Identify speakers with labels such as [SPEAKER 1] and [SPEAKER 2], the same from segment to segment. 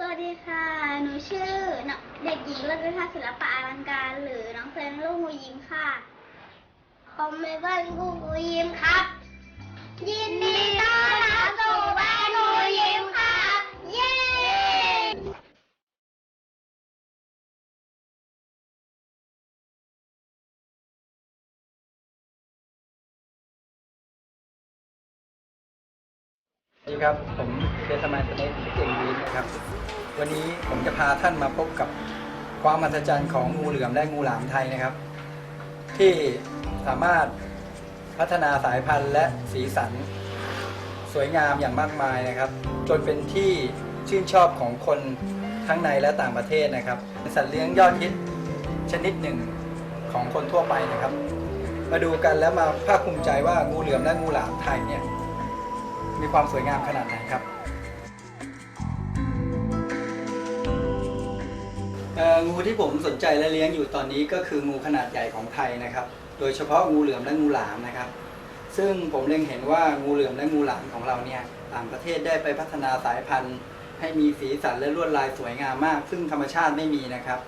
[SPEAKER 1] สวัสดีค่ะ หนูชื่อเด็กหญิงเลิศวิชาศิลปะอลังการ หรือน้องเซนลูกงูยิ้มค่ะ ผมเมเปิลลูกงูยิ้มครับ ยินดีต้อนรับ ส
[SPEAKER 2] วัสดีครับ ผมเดชมาสเนกเก่งวีนะครับ วันนี้ผมจะพาท่านมาพบกับความมหัศจรรย์ของงูเหลือมและงูหลามไทยนะครับ ที่สามารถพัฒนาสายพันธุ์และสีสัน สวยงามอย่างมากมายนะครับ จนเป็นที่ชื่นชอบของคนทั้งในและต่างประเทศนะครับเป็นสัตว์เลี้ยงยอดฮิตชนิดหนึ่งของคนทั่วไปนะครับ มาดูกันแล้วมาภาคภูมิใจว่างูเหลือมและงูหลามไทยเนี่ย มีความสวยงามขนาดไหนครับงูที่ผมสนใจและเลี้ยงอยู่ตอนนี้ก็คืองูขนาดใหญ่ของไทยนะครับ โดยเฉพาะงูเหลือมและงูหลามนะครับ ซึ่งผมเล็งเห็นว่างูเหลือมและงูหลามของเราเนี่ยต่างประเทศได้ไปพัฒนาสายพันธุ์ ให้มีสีสันและลวดลายสวยงามมาก ซึ่งธรรมชาติไม่มีนะครับ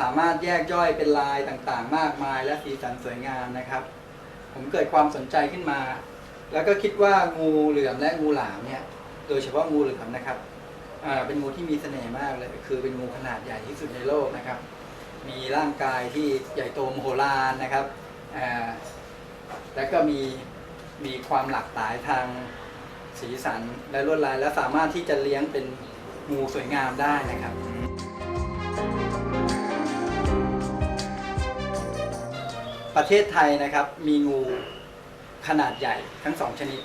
[SPEAKER 2] สามารถแยกย่อยเป็นลายต่างๆ มากมาย และสีสันสวยงามนะครับ ผมเกิดความสนใจขึ้นมา แล้วก็คิดว่างูเหลือมและงูหลามเนี่ย โดยเฉพาะงูเหลือมนะครับเป็นงูที่มีเสน่ห์มากเลย คือเป็นงูขนาดใหญ่ที่สุดในโลกนะครับ มีร่างกายที่ใหญ่โตมโหฬารนะครับแล้วก็มีมีความหลากหลายทางสีสันและลวดลาย และสามารถที่จะเลี้ยงเป็นงูสวยงามได้นะครับ ประเทศไทยนะครับมีงู ขนาดใหญ่ทั้งสองชนิด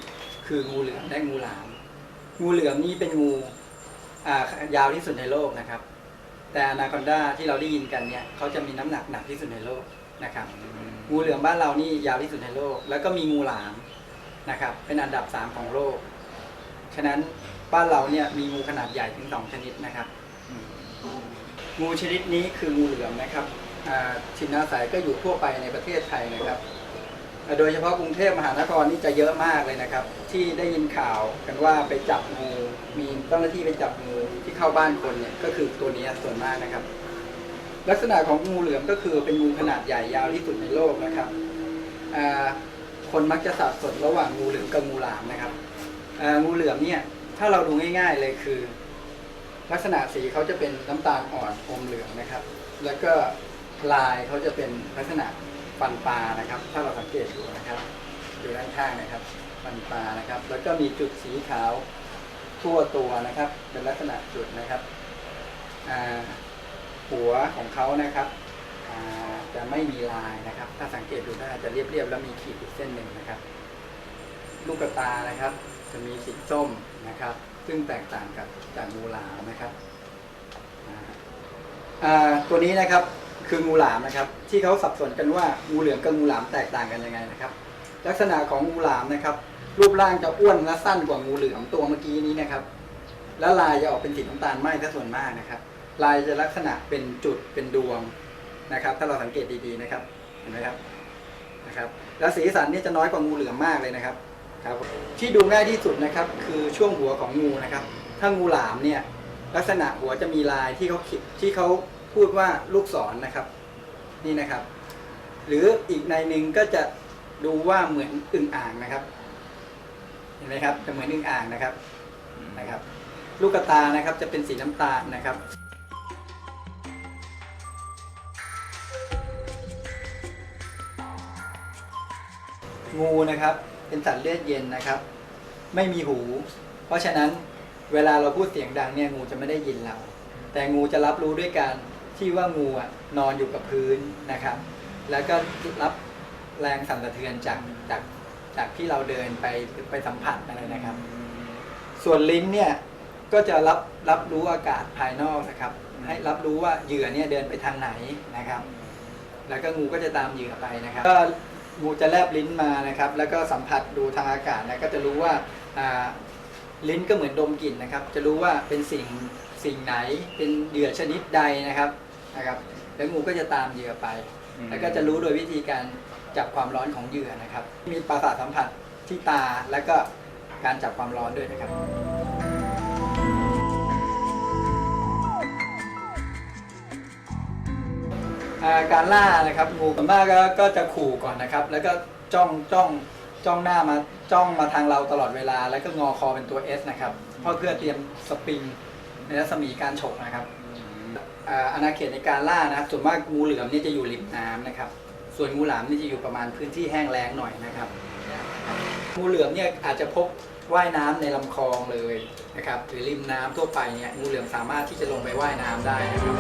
[SPEAKER 2] คืองูเหลือมและงูหลาม งูเหลือมนี่เป็นงูยาวที่สุดในโลกนะครับ แต่อนาคอนดาที่เราได้ยินกันเนี่ยเขาจะมีน้ำหนักหนักที่สุดในโลกนะครับ งูเหลือมบ้านเรานี่ยาวที่สุดในโลก แล้วก็มีงูหลามนะครับ เป็นอันดับสามของโลก ฉะนั้นบ้านเราเนี่ยมีงูขนาดใหญ่ถึงสองชนิดนะครับ งูชนิดนี้คืองูเหลือมนะครับอ่าถิ่นอาศัยก็อยู่ทั่วไปในประเทศไทยนะครับ โดยเฉพาะกรุงเทพมหานครนี่จะเยอะมากเลยนะครับ ที่ได้ยินข่าวกันว่าไปจับงูมีเจ้าหน้าที่ไปจับงูที่เข้าบ้านคนเนี่ยก็คือตัวนี้ส่วนมากนะครับ ลักษณะของงูเหลือมก็คือเป็นงูขนาดใหญ่ยาวที่สุดในโลกนะครับคนมักจะสับสนระหว่างงูเหลือมกับงูหลามนะครับงูเหลือมเนี่ยถ้าเราดูง่าย ๆเลยคือ ลักษณะสีเขาจะเป็นน้ำตาลอ่อนอมเหลืองนะครับ แล้วก็ลายเขาจะเป็นลักษณะ ฟันปลานะครับ ถ้าเราสังเกตดูนะครับดูด้านข้างนะครับ ฟันปลานะครับ แล้วก็มีจุดสีขาวทั่วตัวนะครับ เป็นลักษณะจุดนะครับหัวของเขานะครับจะไม่มีลายนะครับ ถ้าสังเกตดูได้จะเรียบๆแล้วมีขีดอีกเส้นหนึ่งนะครับ ลูกตานะครับ จะมีสีส้มนะครับ ซึ่งแตกต่างกับจากงูหลามนะครับตัวนี้นะครับ คืองูหลามนะครับ ที่เขาสับสนกันว่างูเหลือมกับงูหลามแตกต่างกันยังไงนะครับ ลักษณะของงูหลามนะครับ รูปร่างจะอ้วนและสั้นกว่างูเหลือมตัวเมื่อกี้นี้นะครับ และลายจะออกเป็นสีน้ำตาลไหม้ถ้าส่วนมากนะครับ ลายจะลักษณะเป็นจุดเป็นดวงนะครับ ถ้าเราสังเกตดีๆนะครับเห็นไหมครับนะครับ แล้วสีสันนี่จะน้อยกว่างูเหลือมมากเลยนะครับครับ ที่ดูง่ายที่สุดนะครับ คือช่วงหัวของงูนะครับ ถ้างูหลามเนี่ยลักษณะหัวจะมีลายที่เขาคิดที่เขา พูดว่าลูกศรนะครับ นี่นะครับ หรืออีกในหนึ่งก็จะดูว่าเหมือนอึ่งอ่างนะครับ เห็นไหมครับ จะเหมือนอึ่งอ่างนะครับนะครับ ลูกตานะครับจะเป็นสีน้ำตาลนะครับงูนะครับ เป็นสัตว์เลือดเย็นนะครับ ไม่มีหู เพราะฉะนั้นเวลาเราพูดเสียงดังเนี่ยงูจะไม่ได้ยินเรา แต่งูจะรับรู้ด้วยการ ที่ว่างูอะนอนอยู่กับพื้นนะครับ แล้วก็รับแรงสั่นสะเทือนจากจากจากที่เราเดินไปไปสัมผัสอะไรนะครับ ส่วนลิ้นเนี่ยก็จะรับรับรู้อากาศภายนอกนะครับ ให้รับรู้ว่าเหยื่อเนี่ยเดินไปทางไหนนะครับ แล้วก็งูก็จะตามเหยื่อไปนะครับ ก็งูจะแลบลิ้นมานะครับ แล้วก็สัมผัสดูทางอากาศนะก็จะรู้ว่าลิ้นก็เหมือนดมกลิ่นนะครับ จะรู้ว่าเป็นสิ่งสิ่งไหนเป็นเหยื่อชนิดใดนะครับ นะครับแล้วงูก็จะตามเหยื่อไปแล้วก็จะรู้โดยวิธีการจับความร้อนของเหยื่อนะครับ มีประสาทสัมผัสที่ตาแล้วก็การจับความร้อนด้วยนะครับการล่านะครับงูส่วนมากก็จะขู่ก่อนนะครับ แล้วก็จ้องจ้องจ้องหน้ามาจ้องมาทางเราตลอดเวลา แล้วก็งอคอเป็นตัว S นะครับเพื่อเตรียมสปริงในรัศมีการฉกนะครับ อาณาเขตในการล่านะครับ ส่วนมากงูเหลือมนี่จะอยู่ริมน้ำนะครับ ส่วนงูหลามนี่จะอยู่ประมาณพื้นที่แห้งแล้งหน่อยนะครับ งูเหลือมเนี่ยอาจจะพบว่ายน้ำในลำคลองเลยนะครับหรือริมน้ำทั่วไปเนี่ยงูเหลือมสามารถที่จะลงไปว่ายน้ำได้นะครับ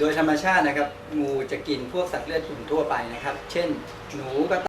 [SPEAKER 2] โดยธรรมชาตินะครับงูจะกินพวกสัตว์เลือดกลุ่มทั่วไปนะครับ เช่น หนูกระต่าย